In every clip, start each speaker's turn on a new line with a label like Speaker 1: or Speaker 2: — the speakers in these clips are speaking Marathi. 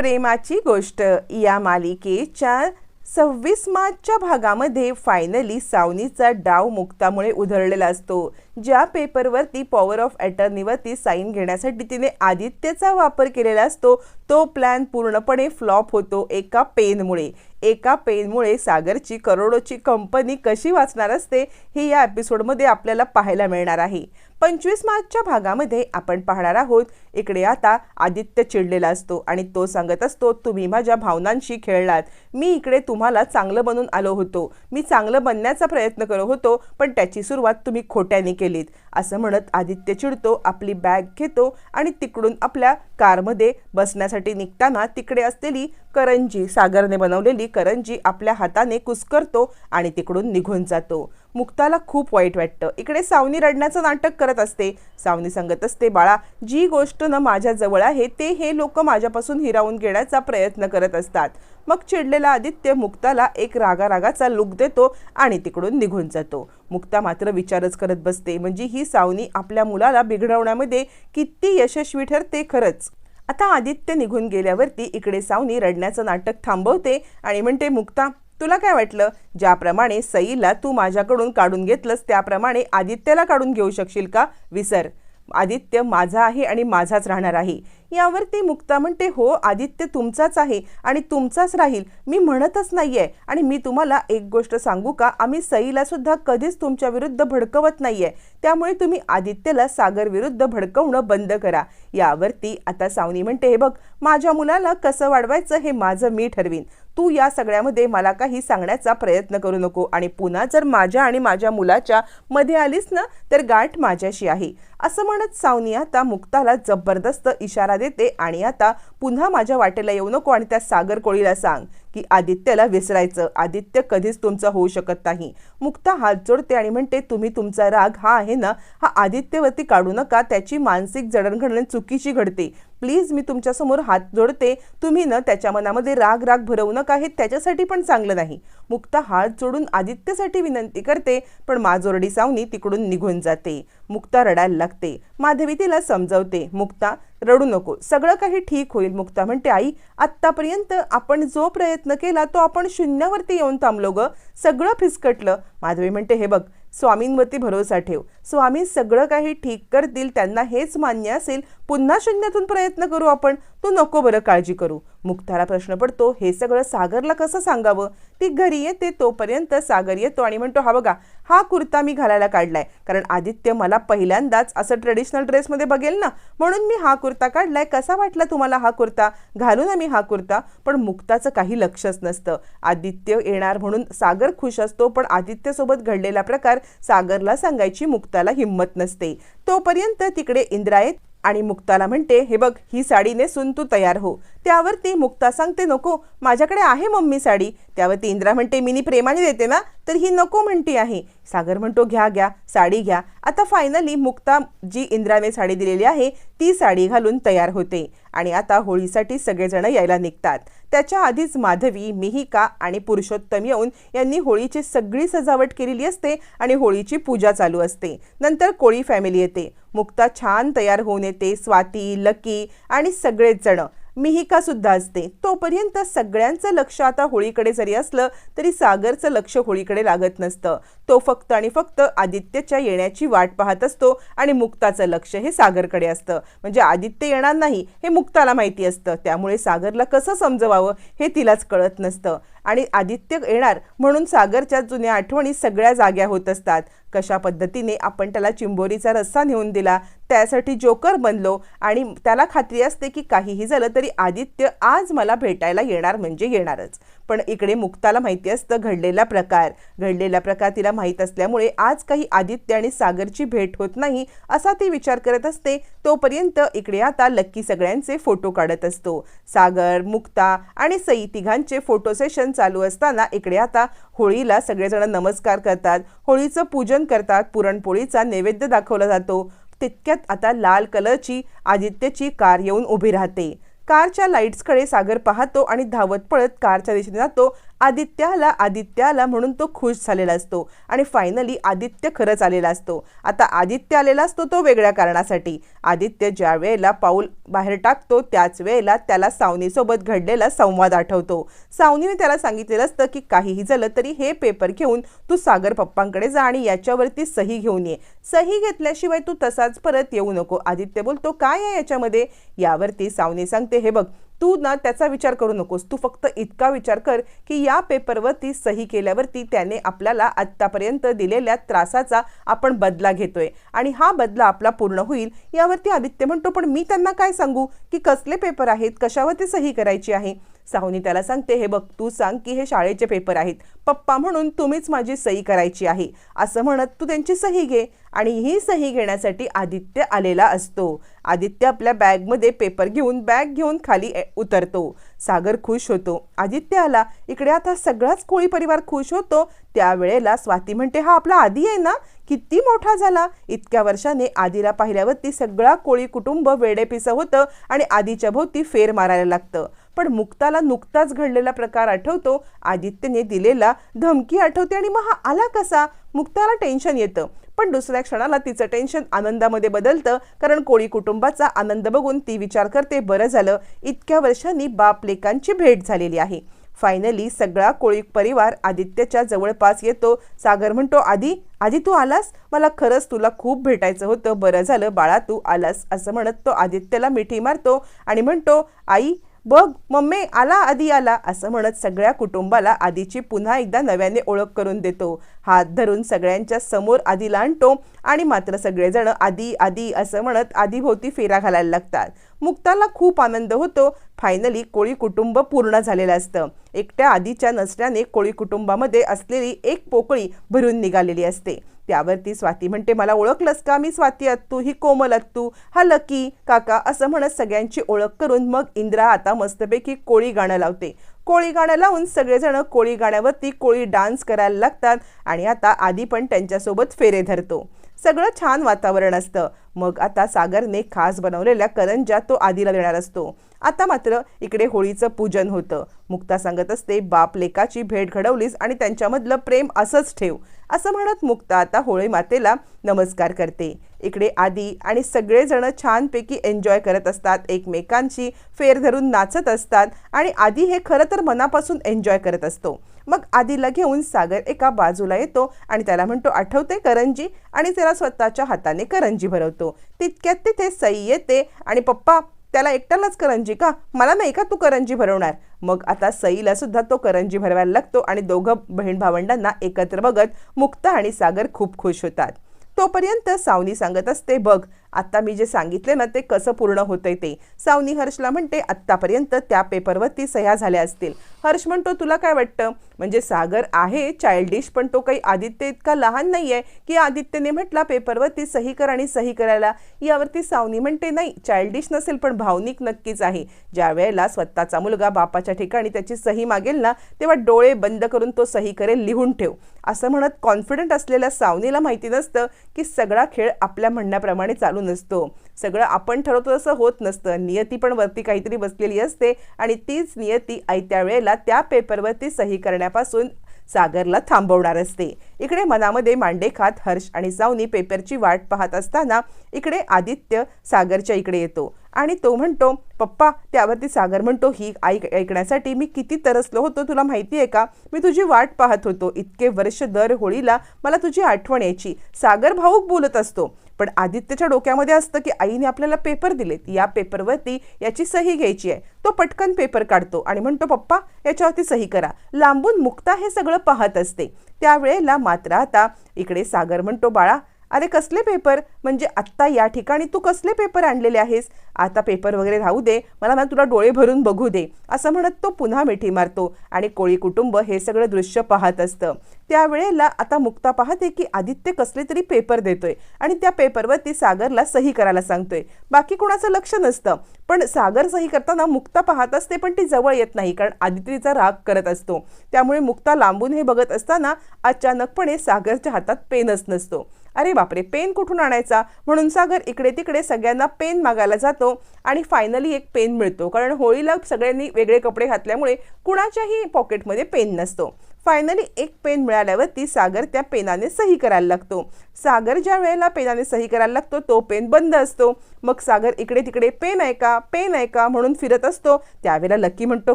Speaker 1: प्रेमाची गोष्ट. या मालिकेच्या सव्वीस मार्चच्या भागामध्ये फायनली सावनीचा डाव मुक्तामुळे उधळलेला असतो. ज्या पेपरवरती पॉवर ऑफ अटर्नीवरती साईन घेण्यासाठी तिने आदित्यचा वापर केलेला असतो तो प्लॅन पूर्णपणे फ्लॉप होतो एका पेनमुळे एका पेनमुळे सागरची करोडोची कंपनी कशी वाचणार असते हे या एपिसोडमध्ये आपल्याला पाहायला मिळणार आहे. पंचवीस मार्चच्या भागामध्ये आपण पाहणार आहोत. इकडे आता आदित्य चिडलेला असतो आणि तो सांगत असतो तुम्ही माझ्या भावनांशी खेळलात. मी इकडे तुम्हाला चांगलं बनून आलो होतो. मी चांगलं बनण्याचा प्रयत्न करत होतो पण त्याची सुरुवात तुम्ही खोट्याने केलीत. असं म्हणत आदित्य चिडतो आपली बॅग घेतो आणि तिकडून आपल्या कारमध्ये बसण्यासाठी निघताना तिकडे असलेली करंजी सागरने बनवलेली करंजी आपल्या हाताने कुस्करतो आणि तिकडून निघून जातो. मुक्ताला खूप वाईट वाटतं. इकडे सावनी रडण्याचं नाटक करत असते. सावनी सांगत असते बाळा जी गोष्ट न माझ्याजवळ आहे ते हे लोक माझ्यापासून हिरावून घेण्याचा प्रयत्न करत असतात. मग चिडलेला आदित्य मुक्ताला एक रागा रागाचा लुक देतो आणि तिकडून निघून जातो. मुक्ता मात्र विचारच करत बसते म्हणजे ही सावनी आपल्या मुलाला बिघडवण्यामध्ये किती यशस्वी ठरते खरंच? आता आदित्य निघून गेल्यावरती इकडे सावनी रडण्याचं नाटक थांबवते आणि म्हणते मुक्ता तुला काय वाटलं? ज्याप्रमाणे सईला तू माझ्याकडून काढून घेतलंस त्याप्रमाणे आदित्यला काढून घेऊ शकशील का? विसर. आदित्य माझा आहे आणि माझाच राहणार आहे. यावरती मुक्ता म्हणते हो आदित्य तुमचाच आहे आणि तुमचाच राहील. मी म्हणतच नाही आहे आणि मी तुम्हाला एक गोष्ट सांगू का? आम्ही सईला सुद्धा कधीच तुमच्या विरुद्ध भडकवत नाही आहे त्यामुळे तुम्ही आदित्यला सागर विरुद्ध भडकवणं बंद करा. यावरती आता सावनी म्हणते हे बघ माझ्या मुलाला कसं वाढवायचं हे माझं मी ठरवीन. तू या सगळ्यामध्ये मला काही सांगण्याचा प्रयत्न करू नको. आणि पुन्हा जर माझ्या आणि माझ्या मुलाच्या मध्ये आलीस ना तर गाठ माझ्याशी आहे. असं म्हणत सावनी आता मुक्ताला जबरदस्त इशारा देते आणि आता पुन्हा माझ्या वाटेला येऊ नको आणि त्या सागर कोळीला सांग की आदित्यला विसरायचं. आदित्य कधीच तुमचं होऊ शकत नाही. मुक्ता हात जोडते आणि म्हणते तुम्ही तुमचा राग हा आहे ना हा आदित्यवरती काढू नका. त्याची मानसिक जडणघडण चुकीची घडते. प्लीज मी तुमच्यासमोर हात जोडते. तुम्ही ना त्याच्या मनामध्ये राग राग भरवू नका. हे त्याच्यासाठी पण चांगलं नाही. मुक्ता हात जोडून आदित्यसाठी विनंती करते पण माजोरडी सावनी तिकडून निघून जाते. मुक्ता रडायला लागते. माधवी तिला समजवते मुक्ता रडू नको. सगळं काही ठीक होईल मुक्ता म्हणते. आई आत्तापर्यंत आपण जो प्रयत्न केला तो आपण शून्यावरती येऊन थांबलो ग. सगळं फिसकटलं. माधवी म्हणते हे बघ स्वामींवरती भरोसा ठेव. स्वामी सगळं काही ठीक करतील त्यांना हेच मान्य असेल पुन्हा शून्यातून प्रयत्न करू आपण. तू नको बरं काळजी करू. मुक्ताला प्रश्न पडतो हे सगळं सागरला कसं सांगावं? ती घरी येते तोपर्यंत सागर येतो आणि म्हणतो हा बघा हा कुर्ता मी घालायला काढलाय. कारण आदित्य मला पहिल्यांदाच असं ट्रेडिशनल ड्रेसमध्ये बघेल ना? म्हणून मी हा कुर्ता काढलाय. कसा वाटला तुम्हाला हा कुर्ता? घालू ना मी हा कुर्ता. पण मुक्ताचं काही लक्षच नसतं. आदित्य येणार म्हणून सागर खुश असतो पण आदित्यसोबत घडलेला प्रकार सागरला सांगायची मुक्ताला हिंमत नसते. तोपर्यंत तिकडे इंद्रायत आणि मुक्ताला म्हणते हे बघ ही साडीने सुन तू तयार हो. त्यावरती मुक्ता सांगते नको माझ्याकडे आहे मम्मी साडी. त्यावरती इंद्रा म्हणते मिनी प्रेमाने देते ना तर ही नको म्हणते आहे. सागर म्हणतो घ्या घ्या साडी घ्या. आता फायनली मुक्ता जी इंद्राने साडी दिलेली आहे ती साडी घालून तयार होते. आणि आता होळीसाठी सगळेजण यायला निघतात. त्याच्या आधीच माधवी मिहिका आणि पुरुषोत्तम येऊन यांनी होळीची सगळी सजावट केलेली असते आणि होळीची पूजा चालू असते. नंतर कोळी फॅमिली येते. मुक्ता छान तयार होऊन येते स्वाती लकी आणि सगळेच जण. मिहिका सुद्धा असते. तोपर्यंत सगळ्यांचं लक्ष आता होळीकडे जरी असलं तरी सागरचं लक्ष होळीकडे लागत नसतं. तो फक्त आणि फक्त आदित्यच्या येण्याची वाट पाहत असतो आणि मुक्ताचं लक्ष हे सागरकडे असतं. म्हणजे आदित्य येणार नाही हे मुक्ताला माहिती असतं. त्यामुळे सागरला कसं समजवावं हे तिलाच कळत नसतं. आणि आदित्य येणार म्हणून सागरच्या जुन्या आठवणी सगळ्या जाग्या होत असतात. कशा पद्धतीने आपण त्याला चिंबोरीचा रस्सा नेऊन दिला त्यासाठी जोकर बनलो आणि त्याला खात्री असते की काहीही झालं तरी आदित्य आज मला भेटायला येणार म्हणजे येणारच. पण इकडे मुक्ताला माहिती असतं घडलेला प्रकार. घडलेला प्रकार तिला माहीत असल्यामुळे आज काही आदित्य आणि सागरची भेट होत नाही असा ती विचार करत असते. तोपर्यंत इकडे आता लक्की सगळ्यांचे फोटो काढत असतो. सागर मुक्ता आणि सई तिघांचे फोटो सेशन चालू असताना इकडे आता होळीला सगळेजण नमस्कार करतात. होळीचं पूजन करतात. पुरणपोळीचा नैवेद्य दाखवला जातो. तितक्यात आता लाल कलरची आदित्यची कार येऊन उभी राहते. कारच्या लाईट्सकडे सागर पाहतो आणि धावत पळत कारच्या दिशेने जातो. आदित्याला आदित्याला म्हणून तो खुश झालेला असतो. आणि फायनली आदित्य खरंच आलेला असतो. आता आदित्य आलेला असतो तो वेगळ्या कारणासाठी. आदित्य ज्या वेळेला पाऊल बाहेर टाकतो त्याच वेळेला त्याला सावनीसोबत घडलेला संवाद आठवतो. सावनीने त्याला सांगितलेलं असतं की काहीही झालं तरी हे पेपर घेऊन तू सागर पप्पांकडे जा आणि याच्यावरती सही घेऊन ये. सही घेतल्याशिवाय तू तसाच परत येऊ नको. आदित्य बोलतो काय आहे याच्यामध्ये? यावरती सावनी सांगते हे बघ तू ना त्याचा विचार करू नकोस. तू फक्त इतका विचार कर की या पेपरवरती सही केल्यावरती त्याने आपल्याला आत्तापर्यंत दिलेल्या त्रासाचा आपण बदला घेतोय. आणि हा बदला आपला पूर्ण होईल यावरती आदित्य म्हणतो पण मी त्यांना काय सांगू? की कसले पेपर आहेत? कशावरती सही करायची आहे? साहूनी त्याला सांगते हे बघ तू सांग की हे शाळेचे पेपर आहेत. पप्पा म्हणून तुम्हीच माझी सही करायची आहे. असं म्हणत तू त्यांची सही घे. आणि ही सही घेण्यासाठी आदित्य आलेला असतो. आदित्य आपल्या बॅगमध्ये पेपर घेऊन बॅग घेऊन खाली उतरतो. सागर खुश होतो. आदित्य आला इकडे आता सगळाच कोळी परिवार खुश होतो. त्यावेळेला स्वाती म्हणते हा आपला आदी आहे ना? किती मोठा झाला. इतक्या वर्षाने आधीला पाहिल्यावरती सगळा कोळी कुटुंब वेडेपिसं होतं आणि आधीच्या भोवती फेर मारायला लागतं. पण मुक्ताला नुकताच घडलेला प्रकार आठवतो. आदित्यने दिलेला धमकी आठवते आणि मग हा आला कसा? मुक्ताला टेन्शन येतं. पण दुसऱ्या क्षणाला तिचं टेन्शन आनंदामध्ये बदलतं कारण कोळी कुटुंबाचा आनंद बघून ती विचार करते बरं झालं इतक्या वर्षांनी बाप लेकांची भेट झालेली आहे. फायनली सगळा कोळी परिवार आदित्यच्या जवळपास येतो. सागर म्हणतो आधी आधी तू आलास? मला खरंच तुला खूप भेटायचं होतं. बरं झालं बाळा तू आलास असं म्हणत तो आदित्यला मिठी मारतो आणि म्हणतो आई बघ मम्मी आला आधी आला असं म्हणत सगळ्या कुटुंबाला आधीची पुन्हा एकदा नव्याने ओळख करून देतो. हात धरून सगळ्यांच्या समोर आधीला आणतो आणि मात्र सगळेजण आधी आधी असं म्हणत आधीभोवती फेरा घालायला लागतात. मुक्ताला खूप आनंद होतो. फायनली कोळी कुटुंब पूर्ण झालेलं असतं. एकट्या आधीच्या नसल्याने कोळी कुटुंबामध्ये असलेली एक पोकळी भरून निघालेली असते. त्यावरती स्वाती म्हणते मला ओळखलंस का? मी स्वाती अत्तू ही कोमल अत्तू. हा लकी काका असं म्हणत सगळ्यांची ओळख करून मग इंद्रा आता मस्तपैकी कोळी गाणं लावते. कोळी गाणं लावून सगळेजण कोळी गाण्यावरती कोळी डान्स करायला लागतात आणि आता आधी पण त्यांच्यासोबत फेरे धरतो. सगळं छान वातावरण असतं. मग आता सागरने खास बनवलेल्या करंजा तो आधीला देणार असतो. आता मात्र इकडे होळीचं पूजन होतं. मुक्ता सांगत असते बाप लेकाची भेट घडवलीस आणि त्यांच्यामधलं प्रेम असंच ठेव. असं म्हणत मुक्ता आता होळी मातेला नमस्कार करते. इकडे आदी आणि सगळेजण छानपैकी एन्जॉय करत असतात. एकमेकांशी फेर धरून नाचत असतात आणि आदी हे खरं तर मनापासून एन्जॉय करत असतो. मग आधीला घेऊन सागर एका बाजूला येतो आणि त्याला म्हणतो आठवते करंजी? आणि त्याला स्वतःच्या हाताने करंजी भरवतो. तितक्यात तिथे सई येते आणि पप्पा त्याला एकट्यालाच करंजी का? मला नाही का तू करंजी भरवणार? मग आता सईला सुद्धा तो करंजी भरवायला लागतो आणि दोघं बहीण भावंडांना एकत्र बघत मुक्ता आणि सागर खूप खुश होतात. तोपर्यंत सावनी सांगत असते बघ आत्ता मी जे सांगितले ना ते कसं पूर्ण होतंय ते. सावनी हर्षला म्हणते आत्तापर्यंत त्या पेपरवरती सह्या झाल्या असतील. हर्ष म्हणतो तुला काय वाटतं? म्हणजे सागर आहे चाइल्डिश पण तो काही आदित्य इतका लहान नाही आहे की आदित्यने म्हटला पेपरवरती सही कर आणि सही करायला. यावरती सावनी म्हणते नाही चाइल्डिश नसेल पण भावनिक नक्कीच आहे. ज्या वेळेला स्वतःचा मुलगा बापाच्या ठिकाणी त्याची सही मागेल ना तेव्हा डोळे बंद करून तो सही करेल लिहून ठेव. असं म्हणत कॉन्फिडंट असलेल्या सावनीला माहिती नसतं की सगळा खेळ आपल्या म्हणण्याप्रमाणे चालू नसतो. सगळं आपण ठरवतो तसं होत नसतं. नियती पण वरती काहीतरी बसलेली असते आणि तीच नियती आयत्या वेळेला त्या पेपरवरती सही करण्यापासून सागरला थांबवणार असते. इकडे मनामध्ये मांडे खात हर्ष आणि सावनी पेपरची वाट पाहत असताना इकडे आदित्य सागरच्या इकडे येतो आणि तो म्हणतो पप्पा त्यावरती सागर म्हणतो ही ऐक ऐकण्यासाठी मी किती तरसलो होतो तुला माहिती आहे का? मी तुझी वाट पाहत होतो. इतके वर्ष दर होळीला मला तुझी आठवण यायची. सागर भाऊक बोलत असतो. पण आदित्यच्या डोक्यामध्ये असतं की आईने आपल्याला पेपर दिलेत. या पेपरवरती याची सही घ्यायची आहे. तो पटकन पेपर काढतो आणि म्हणतो पप्पा याच्यावरती सही करा. लांबून मुक्ता हे सगळं पाहत असते. त्यावेळेला मात्र आता इकडे सागर म्हणतो बाळा अरे कसले पेपर म्हणजे आत्ता या ठिकाणी तू कसले पेपर आणलेले आहेस? आता पेपर वगैरे राहू दे. मला मला तुला डोळे भरून बघू दे. असं म्हणत तो पुन्हा मिठी मारतो आणि कोळी कुटुंब हे सगळं दृश्य पाहत असतं. त्यावेळेला आता मुक्ता पाहते की आदित्य कसले तरी पेपर देतोय आणि त्या पेपरवरती सागरला सही करायला सांगतोय. बाकी कोणाचं लक्ष नसतं. पण सागर सही करताना मुक्ता पाहत असते पण ती जवळ येत नाही कारण आदित्यचा राग करत असतो. त्यामुळे मुक्ता लांबून हे बघत असताना अचानकपणे सागरच्या हातात पेनच नसतो. अरे बापरे पेन कुठून आणायचा? म्हणून सागर इकडे तिकडे सगळ्यांना पेन मागायला जातो आणि फायनली एक पेन मिळतो. कारण होळीला सगळ्यांनी वेगळे कपडे घातल्यामुळे कुणाच्याही पॉकेटमध्ये पेन नसतो. फायनली एक पेन मिळाल्यावरती सागर त्या पेनाने सही करायला लागतो. सागर ज्या वेळेला पेनाने सही करायला लागतो तो पेन बंद असतो. मग सागर इकडे तिकडे पेन आहे का? पेन आहे का? म्हणून फिरत असतो. त्यावेळेला लकी म्हणतो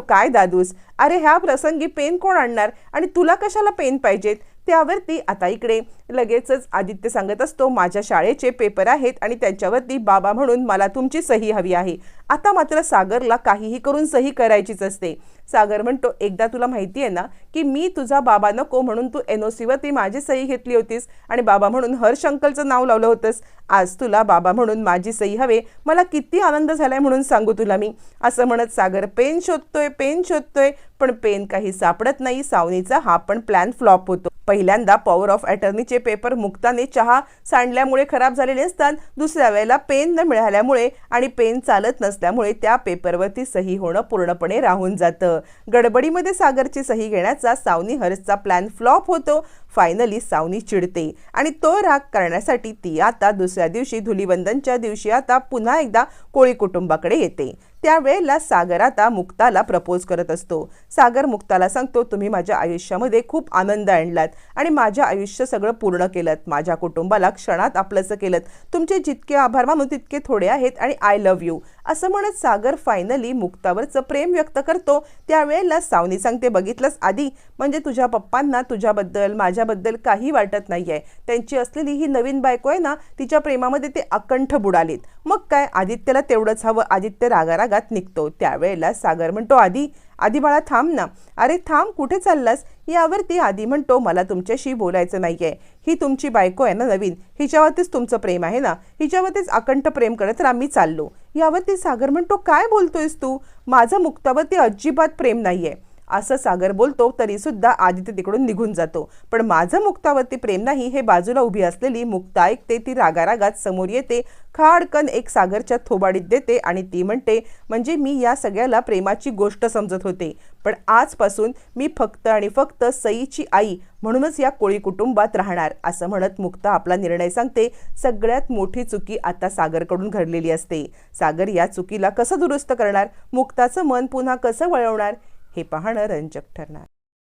Speaker 1: काय दादूस? अरे ह्या प्रसंगी पेन कोण आणणार? आणि तुला कशाला पेन पाहिजेत? त्यावरती आता इकडे लगेचच आदित्य सांगत असतो माझ्या शाळेचे पेपर आहेत आणि त्यांच्यावरती बाबा म्हणून मला तुमची सही हवी आहे. आता मात्र सागरला काहीही करून सही करायचीच असते. सागर म्हणतो एकदा तुला माहिती आहे ना की मी तुझा बाबा नको म्हणून तू एन ओ सीवरती माझी सही घेतली होतीस आणि बाबा म्हणून हर्ष अंकलचं नाव लावलं होतंस. आज तुला बाबा म्हणून माझी सही हवे. मला किती आनंद झालाय म्हणून सांगू तुला मी. असं म्हणत सागर पेन शोधतोय पेन शोधतोय पण पेन काही सापडत नाही. सावनीचा हा पण प्लॅन फ्लॉप होतो. पहिल्यांदा पॉवर ऑफ अटर्नीचे पेपर मुक्ताने चहा सांडल्यामुळे खराब झालेले असतात. दुसऱ्या वेळेला पेन न मिळाल्यामुळे आणि पेन चालत नसल्यामुळे त्या पेपरवरती सही होणं पूर्णपणे राहून जातं. गडबडीमध्ये सागरची सही घेण्याचा सावनी हर्षचा प्लॅन फ्लॉप होतो. फायनली सावनी चिडते आणि तो राग करण्यासाठी ती आता दुसऱ्या दिवशी धुलीवंदनच्या दिवशी आता पुन्हा एकदा कोळी कुटुंबाकडे येते. त्यावेळेला सागर आता मुक्ताला प्रपोज करत असतो. सागर मुक्ताला सांगतो तुम्ही माझ्या आयुष्यामध्ये खूप आनंद आणलात आणि माझ्या आयुष्य सगळं पूर्ण केलं माझ्या कुटुंबाला क्षणात आपलंसं केलं तुमचे जितके आभार मानू तितके थोडे आहेत आणि आय लव्ह यू असं म्हणत सागर फायनली मुक्तावरचं प्रेम व्यक्त करतो. त्यावेळेला सावनी सांगते बघितलंस आधी? म्हणजे तुझ्या पप्पांना तुझ्याबद्दल माझ्याबद्दल काही वाटत नाही आहे त्यांची असलेली ही नवीन बायको आहे ना तिच्या प्रेमामध्ये ते अकंठ बुडालीत. मग काय? आदित्यला तेवढंच हवं. आदित्य रागारागात निघतो. त्यावेळेला सागर म्हणतो आधी आधी बाळा थांब ना. अरे थांब कुठे चाललास? यावरती. आधी म्हणतो मला तुमच्याशी बोलायचं नाहीये. ही तुमची बायको आहे ना नवीन? हिच्यावरतीच तुमचं प्रेम आहे ना? हिच्यावरतीच अकंठ प्रेम करत तर आम्ही चाललो. यावरती सागर म्हणतो काय बोलतोयस तू? माझं मुक्तावरती अजिबात प्रेम नाही आहे असं सागर बोलतो तरी सुद्धा आदित्य तिकडून निघून जातो. पण माझं मुक्तावरती प्रेम नाही हे बाजूला उभी असलेली मुक्ता ऐकते ती रागारागात समोर येते खाडकन एक सागरच्या थोबाडीत देते आणि ती म्हणते म्हणजे मी या सगळ्याला प्रेमाची गोष्ट समजत होते. पण आजपासून मी फक्त आणि फक्त सईची आई म्हणूनच या कोळी कुटुंबात राहणार असं म्हणत मुक्ता आपला निर्णय सांगते. सगळ्यात मोठी चुकी आता सागरकडून घडलेली असते. सागर या चुकीला कसं दुरुस्त करणार? मुक्ताचं मन पुन्हा कसं वळवणार? हे पाहणं रंजक ठरणार.